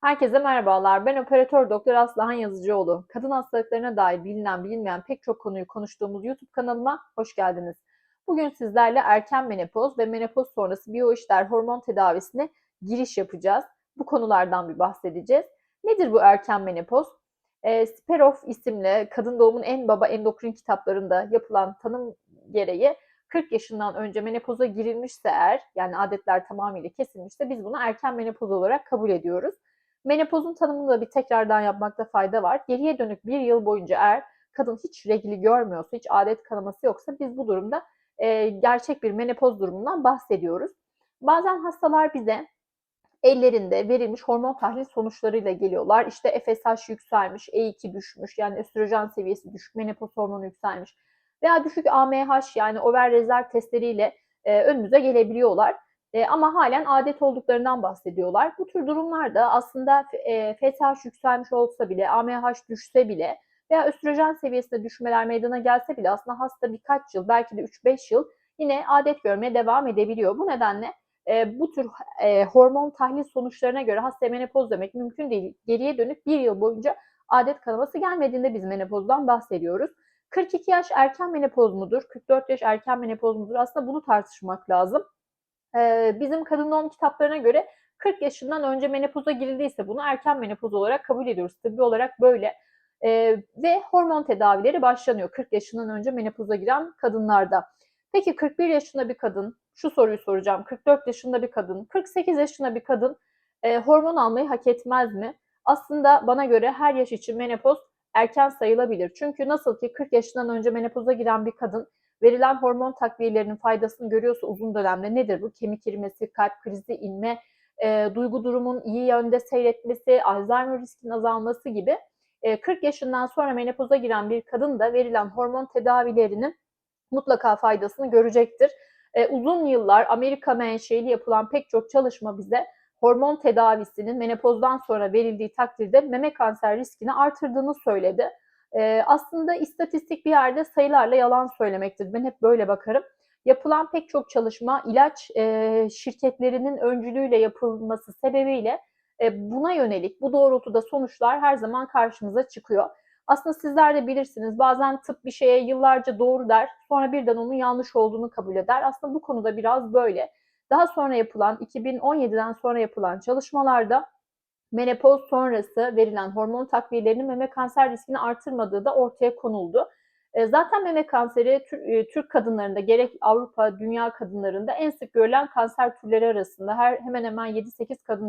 Herkese merhabalar. Ben operatör doktor Aslıhan Yazıcıoğlu. Kadın hastalıklarına dair bilinen bilinmeyen pek çok konuyu konuştuğumuz YouTube kanalıma hoş geldiniz. Bugün sizlerle erken menopoz ve menopoz sonrası biyoişler hormon tedavisine giriş yapacağız. Bu konulardan bir bahsedeceğiz. Nedir bu erken menopoz? E, Speroff isimli kadın doğumun en baba endokrin kitaplarında yapılan tanım gereği 40 yaşından önce menopoza girilmişse eğer yani adetler tamamıyla kesilmişse biz bunu erken menopoz olarak kabul ediyoruz. Menopozun tanımını da bir tekrardan yapmakta fayda var. Geriye dönük bir yıl boyunca eğer kadın hiç regli görmüyorsa, hiç adet kanaması yoksa biz bu durumda e, gerçek bir menopoz durumundan bahsediyoruz. Bazen hastalar bize ellerinde verilmiş hormon tahlil sonuçlarıyla geliyorlar. İşte FSH yükselmiş, E2 düşmüş, yani östrojen seviyesi düşük, menopoz hormonu yükselmiş veya düşük AMH yani over rezerv testleriyle e, önümüze gelebiliyorlar. E, ama halen adet olduklarından bahsediyorlar. Bu tür durumlarda aslında e, FSH yükselmiş olsa bile, AMH düşse bile veya östrojen seviyesinde düşmeler meydana gelse bile aslında hasta birkaç yıl, belki de 3-5 yıl yine adet görmeye devam edebiliyor. Bu nedenle e, bu tür e, hormon tahlil sonuçlarına göre hasta menopoz demek mümkün değil. Geriye dönük bir yıl boyunca adet kanaması gelmediğinde biz menopozdan bahsediyoruz. 42 yaş erken menopoz mudur? 44 yaş erken menopoz mudur? Aslında bunu tartışmak lazım. Bizim kadın doğum kitaplarına göre 40 yaşından önce menopoza girildiyse bunu erken menopoz olarak kabul ediyoruz. Tıbbi olarak böyle. Ee, ve hormon tedavileri başlanıyor 40 yaşından önce menopoza giren kadınlarda. Peki 41 yaşında bir kadın, şu soruyu soracağım. 44 yaşında bir kadın, 48 yaşında bir kadın e, hormon almayı hak etmez mi? Aslında bana göre her yaş için menopoz erken sayılabilir. Çünkü nasıl ki 40 yaşından önce menopoza giren bir kadın verilen hormon takviyelerinin faydasını görüyorsa uzun dönemde nedir bu? Kemik erimesi, kalp krizi, inme, e, duygu durumun iyi yönde seyretmesi, Alzheimer riskinin azalması gibi e, 40 yaşından sonra menopoza giren bir kadın da verilen hormon tedavilerinin mutlaka faydasını görecektir. E, uzun yıllar Amerika menşeli yapılan pek çok çalışma bize hormon tedavisinin menopozdan sonra verildiği takdirde meme kanser riskini artırdığını söyledi. E, aslında istatistik bir yerde sayılarla yalan söylemektir. Ben hep böyle bakarım. Yapılan pek çok çalışma ilaç e, şirketlerinin öncülüğüyle yapılması sebebiyle e, buna yönelik bu doğrultuda sonuçlar her zaman karşımıza çıkıyor. Aslında sizler de bilirsiniz bazen tıp bir şeye yıllarca doğru der sonra birden onun yanlış olduğunu kabul eder. Aslında bu konuda biraz böyle. Daha sonra yapılan 2017'den sonra yapılan çalışmalarda menopoz sonrası verilen hormon takviyelerinin meme kanser riskini artırmadığı da ortaya konuldu. E, zaten meme kanseri e, Türk kadınlarında gerek Avrupa, dünya kadınlarında en sık görülen kanser türleri arasında her hemen hemen 7-8 kadın